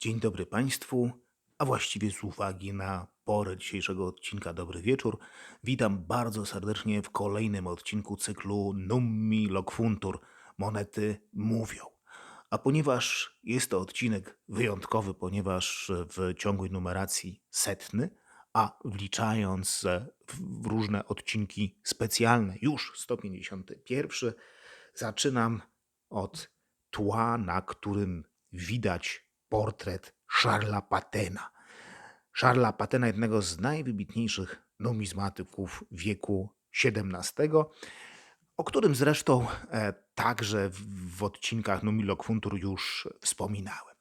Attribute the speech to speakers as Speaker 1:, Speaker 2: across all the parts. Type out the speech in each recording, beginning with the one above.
Speaker 1: Dzień dobry Państwu, a właściwie z uwagi na porę dzisiejszego odcinka Dobry Wieczór, witam bardzo serdecznie w kolejnym odcinku cyklu Nummi Locfuntur Monety Mówią. A ponieważ jest to odcinek wyjątkowy, ponieważ w ciągłej numeracji setny, a wliczając w różne odcinki specjalne, już 151, zaczynam od tła, na którym widać portret Charlesa Patena. Charlesa Patena, jednego z najwybitniejszych numizmatyków wieku XVII, o którym zresztą e, także w, odcinkach Numilok Funtur już wspominałem.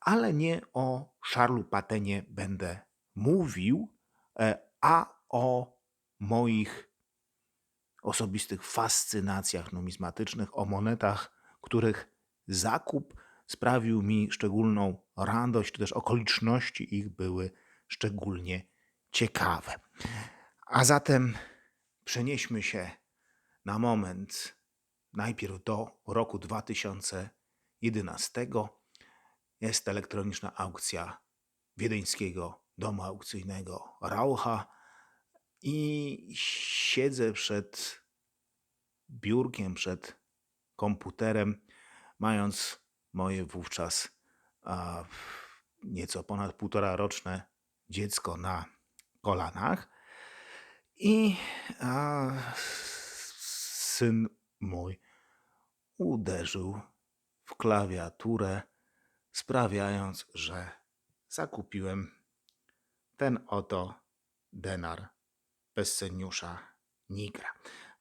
Speaker 1: Ale nie o Charlesu Patenie będę mówił, e, a o moich osobistych fascynacjach numizmatycznych, o monetach, których zakup sprawił mi szczególną radość, czy też okoliczności ich były szczególnie ciekawe. A zatem przenieśmy się na moment najpierw do roku 2011. Jest elektroniczna aukcja wiedeńskiego domu aukcyjnego Raucha i siedzę przed biurkiem, przed komputerem, mając moje wówczas a, nieco ponad półtora roczne dziecko na kolanach. I a, syn mój uderzył w klawiaturę, sprawiając, że zakupiłem ten oto denar Pesseniusza Nigra.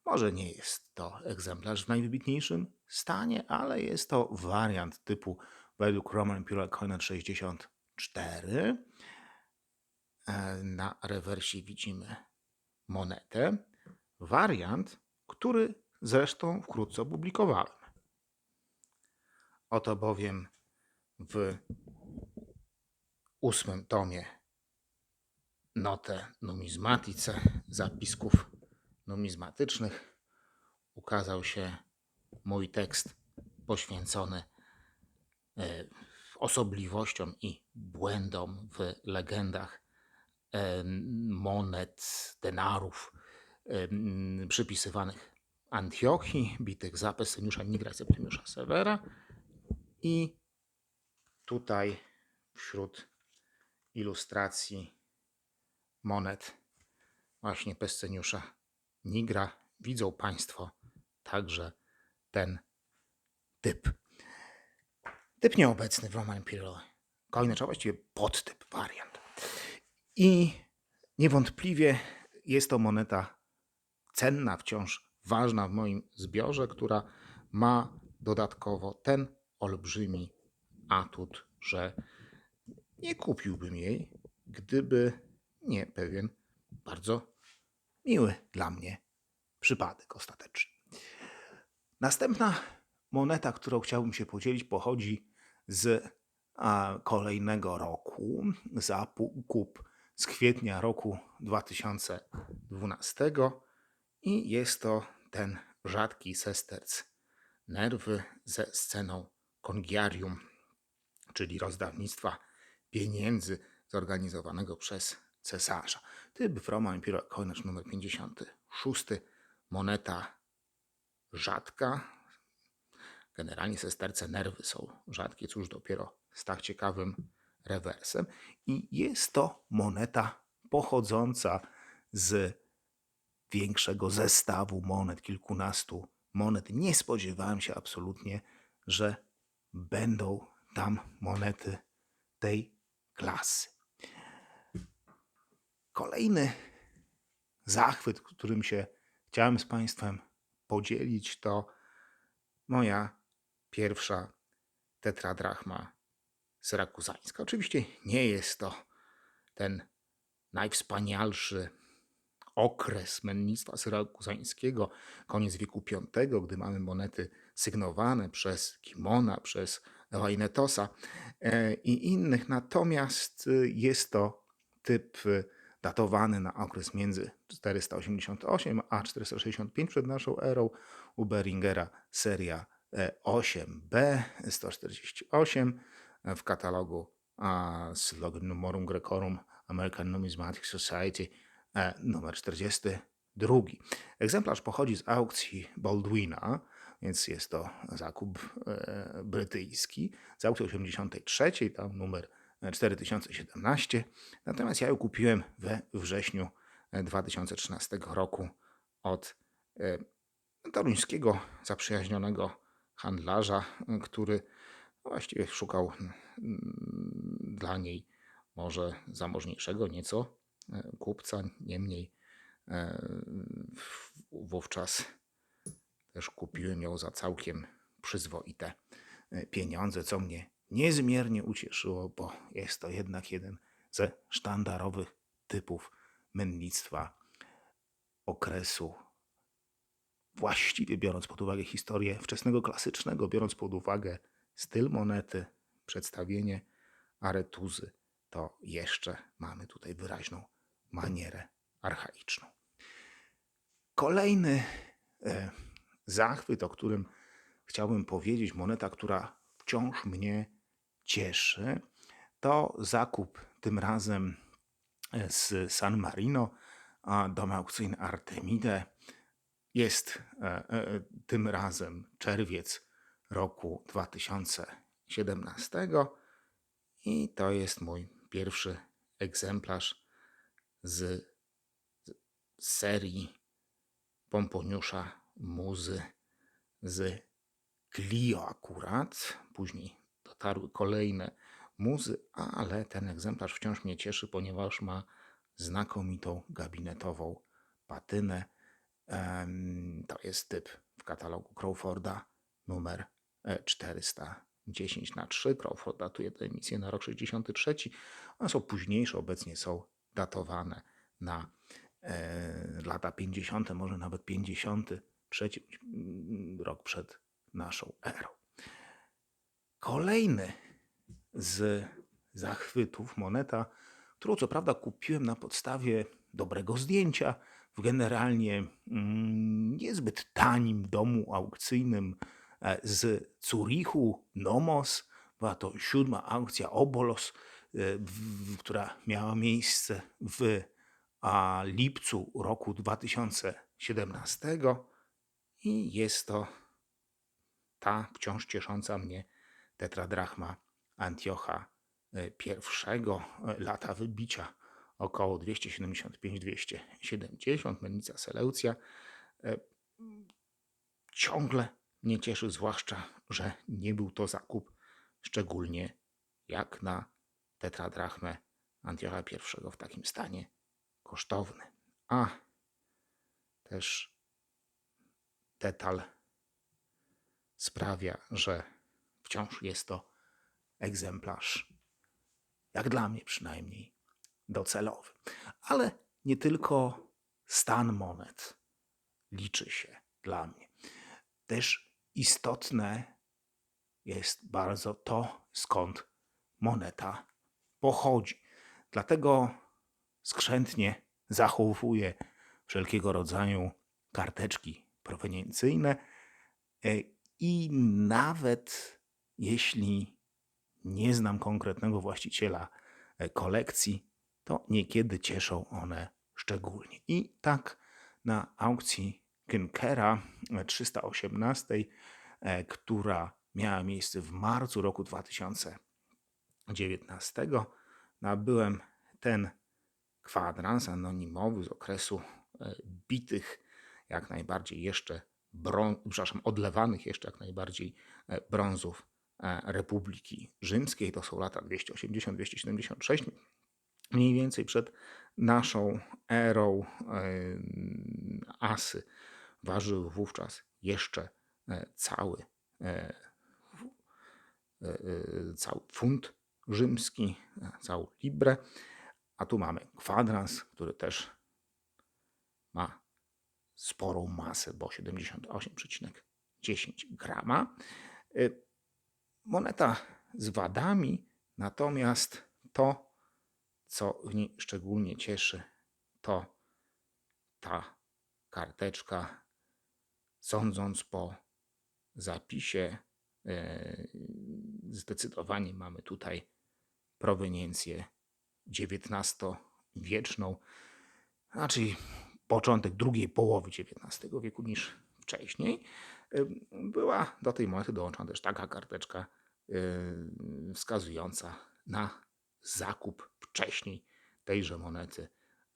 Speaker 1: Może nie jest to egzemplarz w najwybitniejszym stanie, ale jest to wariant typu według Roman Imperial Coinage 64. E, Na rewersie widzimy monetę. Wariant, który zresztą wkrótce opublikowałem. Oto bowiem w ósmym tomie notę numizmatice zapisków numizmatycznych ukazał się mój tekst poświęcony e, osobliwościom i błędom w legendach e, monet, denarów e, przypisywanych Antiochii, bitych za Peseniusza Nigra Septymiusza Severa. I tutaj wśród ilustracji monet właśnie Pesceniusza Nigra widzą Państwo także ten typ. Typ nieobecny w Roman Imperial Coinage, a właściwie podtyp, wariant. I niewątpliwie jest to moneta cenna, wciąż ważna w moim zbiorze, która ma dodatkowo ten olbrzymi atut, że nie kupiłbym jej, gdyby nie pewien bardzo miły dla mnie przypadek ostateczny. Następna moneta, którą chciałbym się podzielić, pochodzi z kolejnego roku, zakup z kwietnia roku 2012 i jest to ten rzadki sesterc nerwy ze sceną kongiarium, czyli rozdawnictwa pieniędzy zorganizowanego przez cesarza. Typ w Roma Imperial Coinage numer 56, moneta rzadka. Generalnie sesterce nerwy są rzadkie, cóż dopiero z tak ciekawym rewersem. I jest to moneta pochodząca z większego zestawu monet, kilkunastu monet. Nie spodziewałem się absolutnie, że będą tam monety tej klasy. Kolejny zachwyt, którym się chciałem z Państwem podzielić, to moja pierwsza tetradrachma syrakuzańska. Oczywiście nie jest to ten najwspanialszy okres mennictwa syrakuzańskiego, koniec wieku V, gdy mamy monety sygnowane przez Kimona, przez Wajnetosa e, i innych. Natomiast y, jest to typ y, datowany na okres między 488 a 465 przed naszą erą u Beringera seria e, 8B 148 w katalogu a slogan Numorum Grecorum American Numismatic Society e, numer 42. Egzemplarz pochodzi z aukcji Baldwina, więc jest to zakup e, brytyjski z aukcji 83, tam numer 4017. Natomiast ja ją kupiłem we wrześniu 2013 roku od e, toruńskiego zaprzyjaźnionego handlarza, który właściwie szukał mm, dla niej może zamożniejszego nieco e, kupca, niemniej e, wówczas też kupiłem ją za całkiem przyzwoite e, pieniądze, co mnie niezmiernie ucieszyło, bo jest to jednak jeden ze sztandarowych typów mennictwa okresu właściwie biorąc pod uwagę historię wczesnego klasycznego, biorąc pod uwagę styl monety, przedstawienie aretuzy, to jeszcze mamy tutaj wyraźną manierę archaiczną. Kolejny e, zachwyt, o którym chciałbym powiedzieć, moneta, która wciąż mnie cieszy, to zakup tym razem e, z San Marino, a dom aukcyjny Artemide. Jest e, e, tym razem czerwiec roku 2017 i to jest mój pierwszy egzemplarz z serii Pomponiusza Muzy z Clio akurat. Później dotarły kolejne muzy, ale ten egzemplarz wciąż mnie cieszy, ponieważ ma znakomitą gabinetową patynę. To jest typ w katalogu Crawforda numer 410 na 3. Crawford datuje tę emisję na rok 63. One są późniejsze, obecnie są datowane na e, lata 50., może nawet 53 mm, rok przed naszą erą. Kolejny z zachwytów moneta, którą co prawda kupiłem na podstawie dobrego zdjęcia w generalnie mm, niezbyt tanim domu aukcyjnym E, z Zurichu, Nomos. Była to siódma aukcja Obolos, e, która miała miejsce w lipcu roku 2017 i jest to ta wciąż ciesząca mnie tetradrachma Antiocha I, e, lata wybicia około 275-270, mennica Seleucja. Ciągle mnie cieszy zwłaszcza, że nie był to zakup szczególnie jak na tetradrachmę Antiocha I w takim stanie kosztowny. A też detal sprawia, że wciąż jest to egzemplarz, jak dla mnie przynajmniej, docelowy. Ale nie tylko stan monet liczy się dla mnie. Też istotne jest bardzo to, skąd moneta pochodzi. Dlatego skrzętnie zachowuję wszelkiego rodzaju karteczki proweniencyjne e, i nawet jeśli nie znam konkretnego właściciela e, kolekcji, to niekiedy cieszą one szczególnie. I tak na aukcji Kinkera 318, e, która miała miejsce w marcu roku 2019. Nabyłem ten kwadrans anonimowy z okresu e, bitych, jak najbardziej jeszcze przepraszam, odlewanych jeszcze jak najbardziej e, brązów Republiki Rzymskiej. To są lata 280-276, mniej więcej przed naszą erą asy ważył wówczas jeszcze e, cały, e, e, cały funt rzymski, całą librę, a tu mamy kwadrans, który też ma sporą masę, bo 78,10 grama. Moneta z wadami, natomiast to, co w niej szczególnie cieszy, to ta karteczka Sądząc po zapisie, e, zdecydowanie mamy tutaj proweniencję XIX-wieczną, znaczy początek drugiej połowy XIX wieku niż wcześniej. Była do tej monety dołączona też taka karteczka yy, wskazująca na zakup wcześniej tejże monety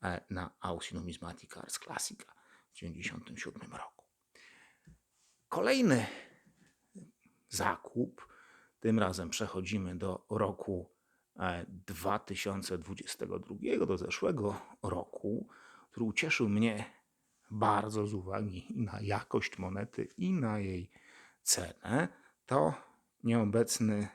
Speaker 1: e, na aukcji Numismatic Ars Classica w 1997 roku. Kolejny zakup, tym razem przechodzimy do roku e, 2022, do zeszłego roku, który ucieszył mnie bardzo z uwagi na jakość monety i na jej cenę, to nieobecny e,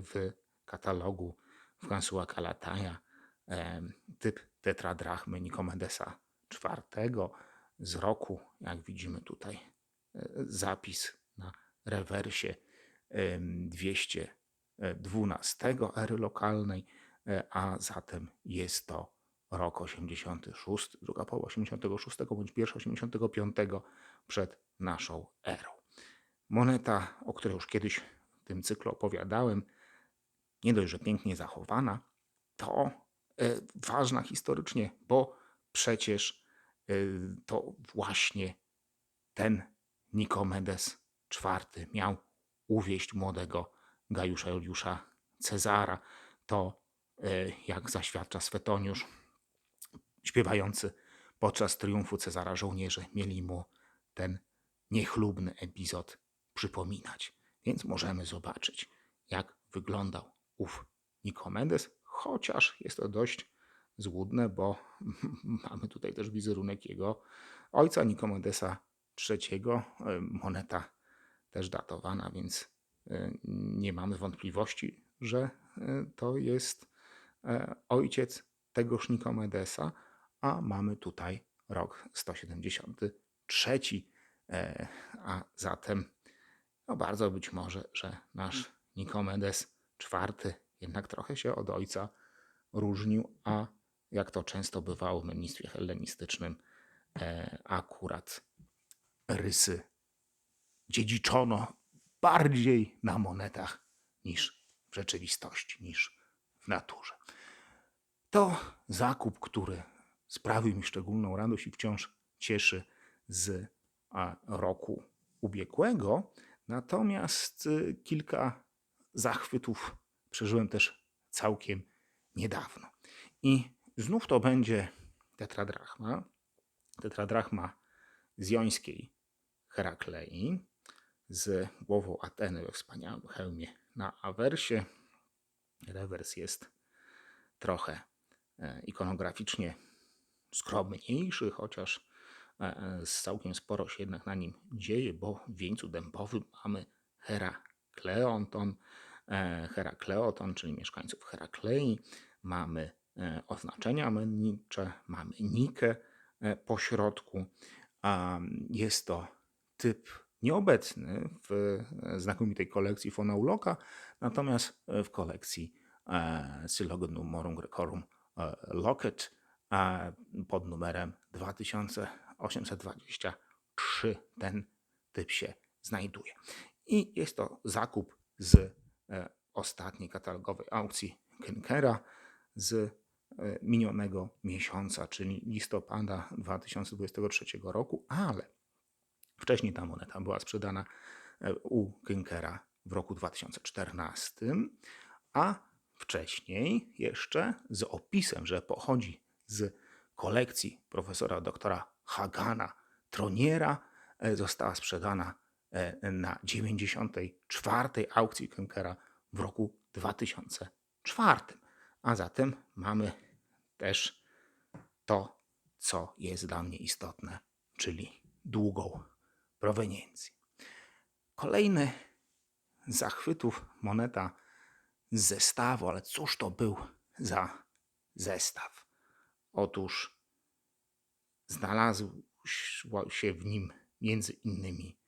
Speaker 1: w katalogu François Calataja em, typ tetradrachmy Nikomedesa IV z roku, jak widzimy tutaj, e, zapis na rewersie em, 212 ery lokalnej, e, a zatem jest to rok 86, druga połowa 86 bądź pierwsza 85 przed naszą erą. Moneta, o której już kiedyś w tym cyklu opowiadałem, nie dość, że pięknie zachowana, to e, ważna historycznie, bo przecież e, to właśnie ten Nikomedes IV miał uwieść młodego Gajusza Juliusza Cezara. To, e, jak zaświadcza Swetoniusz, śpiewający. Podczas triumfu Cezara żołnierze mieli mu ten niechlubny epizod przypominać. Więc możemy zobaczyć, jak wyglądał ów Nikomedes, chociaż jest to dość złudne, bo mamy tutaj też wizerunek jego ojca Nikomedesa III, moneta też datowana, więc e, nie mamy wątpliwości, że e, to jest e, ojciec tegoż Nikomedesa, a mamy tutaj rok 173, e, a zatem no bardzo być może, że nasz Nikomedes IV jednak trochę się od ojca różnił, a jak to często bywało w mennictwie hellenistycznym, e, akurat rysy dziedziczono bardziej na monetach niż w rzeczywistości, niż w naturze. To zakup, który sprawił mi szczególną radość i wciąż cieszy z roku ubiegłego. Natomiast y, kilka zachwytów przeżyłem też całkiem niedawno. I znów to będzie tetradrachma. Tetradrachma z jońskiej Heraklei z głową Ateny we wspaniałym hełmie na awersie. Rewers jest trochę e, ikonograficznie skromniejszy, chociaż e, e, całkiem sporo się jednak na nim dzieje, bo w wieńcu dębowym mamy Herakleonton, Herakleoton, czyli mieszkańców Heraklei, mamy oznaczenia mennicze, mamy Nikę po środku. Jest to typ nieobecny w znakomitej kolekcji Fonauloka, natomiast w kolekcji Sylogonum Morum Grecorum Locket pod numerem 2823 ten typ się znajduje. I jest to zakup z e, ostatniej katalogowej aukcji Kenkera z e, minionego miesiąca, czyli listopada 2023 roku, ale wcześniej ta moneta była sprzedana e, u Kenkera w roku 2014, a wcześniej jeszcze z opisem, że pochodzi z kolekcji profesora doktora Hagana Troniera, e, została sprzedana e, na 94. aukcji Kenkera w roku 2004. A zatem mamy też to, co jest dla mnie istotne, czyli długą proweniencję. Kolejny zachwytów moneta z zestawu, ale cóż to był za zestaw? Otóż znalazł się w nim między innymi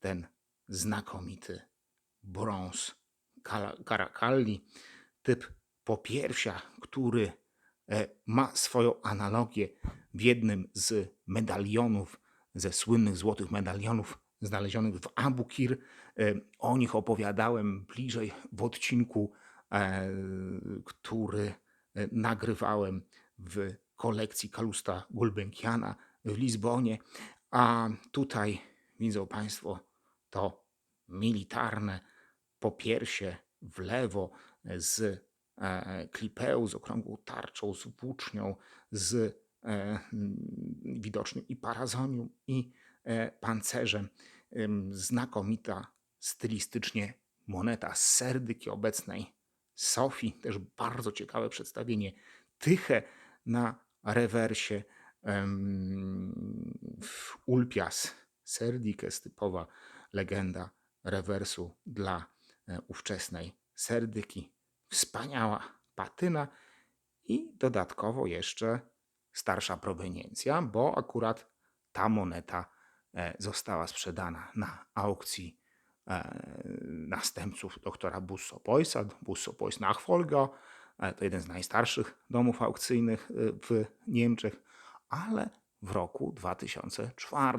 Speaker 1: ten znakomity brąz Caracalli, typ popierwsia, który e, ma swoją analogię w jednym z medalionów, ze słynnych złotych medalionów znalezionych w Abu Kir. E, o nich opowiadałem bliżej w odcinku e, który nagrywałem w kolekcji Kalusta Gulbenkiana w Lizbonie. A tutaj widzą Państwo to militarne popiersie w lewo z e, klipeu, z okrągłą tarczą, z włócznią, z e, mm, widocznym i parazonium, i e, pancerzem. Znakomita stylistycznie moneta z Serdyki obecnej Sofii. Też bardzo ciekawe przedstawienie. Tychę na rewersie. Ulpias Serdikes, typowa legenda rewersu dla e, ówczesnej Serdyki. Wspaniała patyna i dodatkowo jeszcze starsza proweniencja, bo akurat ta moneta e, została sprzedana na aukcji e, następców doktora Busso Poisa, Busso Pois Nachfolger. E, To jeden z najstarszych domów aukcyjnych e, w Niemczech, ale w roku 2004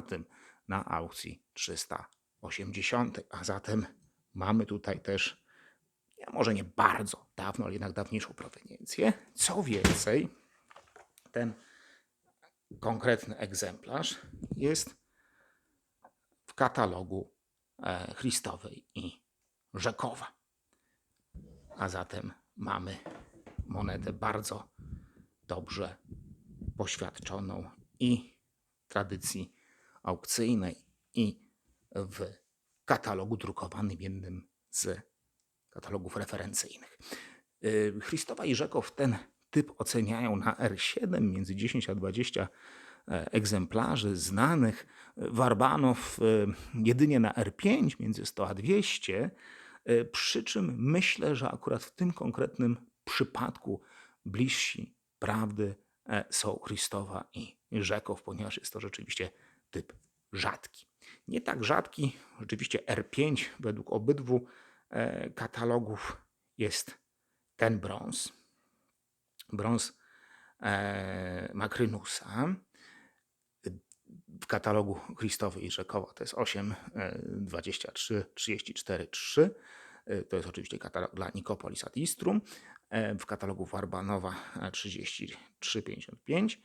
Speaker 1: na aukcji 380. A zatem mamy tutaj też, ja może nie bardzo dawno, ale jednak dawniejszą proweniencję. Co więcej, ten konkretny egzemplarz jest w katalogu e, Christowej i Rzekowa. A zatem mamy monetę bardzo dobrze poświadczoną i w tradycji aukcyjnej, i w katalogu drukowanym jednym z katalogów referencyjnych. Y, Christowa i Rzekow ten typ oceniają na R7 między 10 a 20 e, egzemplarzy znanych. Warbanow y, jedynie na R5 między 100 a 200. y, Przy czym myślę, że akurat w tym konkretnym przypadku bliżsi prawdy e, są Christowa i Rzekow, ponieważ jest to rzeczywiście typ rzadki. Nie tak rzadki, rzeczywiście R5 według obydwu e, katalogów jest ten brąz. Brąz e, Makrynusa. W katalogu Christowy i Rzekowa to jest 8, e, 23, 34, 3. E, To jest oczywiście katalog dla Nikopolis ad Istrum. E, W katalogu Warbanowa e, 33, 55.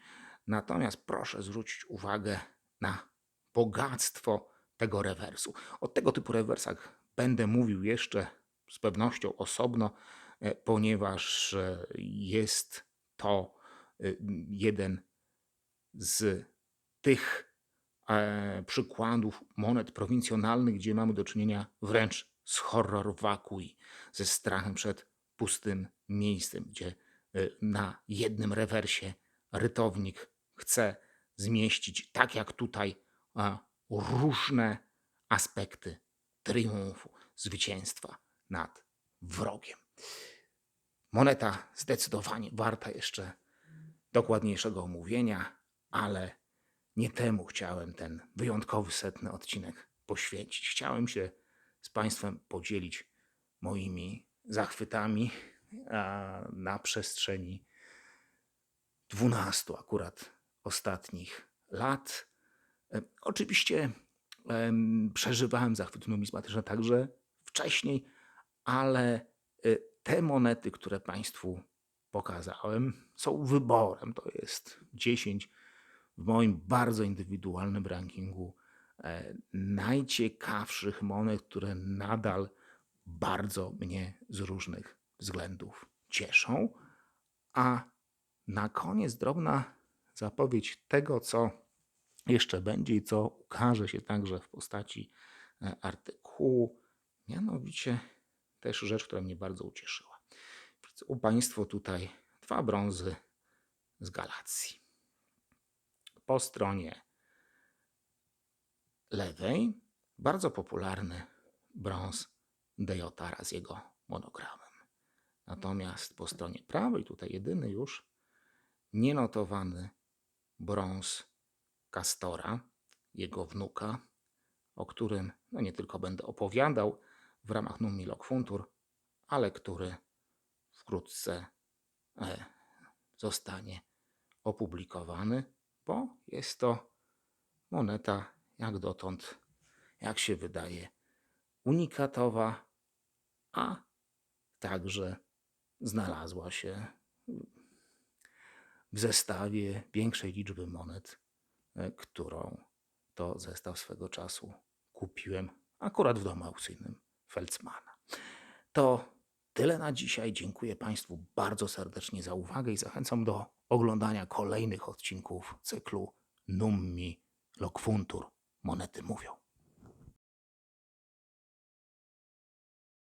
Speaker 1: Natomiast proszę zwrócić uwagę na bogactwo tego rewersu. O tego typu rewersach będę mówił jeszcze z pewnością osobno, e, ponieważ e, jest to e, jeden z tych e, przykładów monet prowincjonalnych, gdzie mamy do czynienia wręcz z horror vacui, ze strachem przed pustym miejscem, gdzie e, na jednym rewersie rytownik chce zmieścić, tak jak tutaj, różne aspekty triumfu, zwycięstwa nad wrogiem. Moneta zdecydowanie warta jeszcze dokładniejszego omówienia, ale nie temu chciałem ten wyjątkowy setny odcinek poświęcić. Chciałem się z Państwem podzielić moimi zachwytami na przestrzeni 12 akurat ostatnich lat. E, Oczywiście em, przeżywałem zachwyt numizmatyczny także wcześniej, ale e, te monety, które Państwu pokazałem, są wyborem. To jest 10 w moim bardzo indywidualnym rankingu e, najciekawszych monet, które nadal bardzo mnie z różnych względów cieszą. A na koniec drobna zapowiedź tego, co jeszcze będzie i co ukaże się także w postaci e, artykułu. Mianowicie też rzecz, która mnie bardzo ucieszyła. U Państwo tutaj dwa brązy z Galacji. Po stronie lewej bardzo popularny brąz Dejotara z jego monogramem. Natomiast po stronie prawej, tutaj jedyny już nienotowany brąz Castora, jego wnuka, o którym no nie tylko będę opowiadał w ramach Nummi Lokfuntur, ale który wkrótce e, zostanie opublikowany, bo jest to moneta jak dotąd, jak się wydaje, unikatowa, a także znalazła się w zestawie większej liczby monet, e, którą to zestaw swego czasu kupiłem akurat w domu aukcyjnym Felsmana. To tyle na dzisiaj. Dziękuję Państwu bardzo serdecznie za uwagę i zachęcam do oglądania kolejnych odcinków cyklu Nummi Lokfuntur. Monety mówią.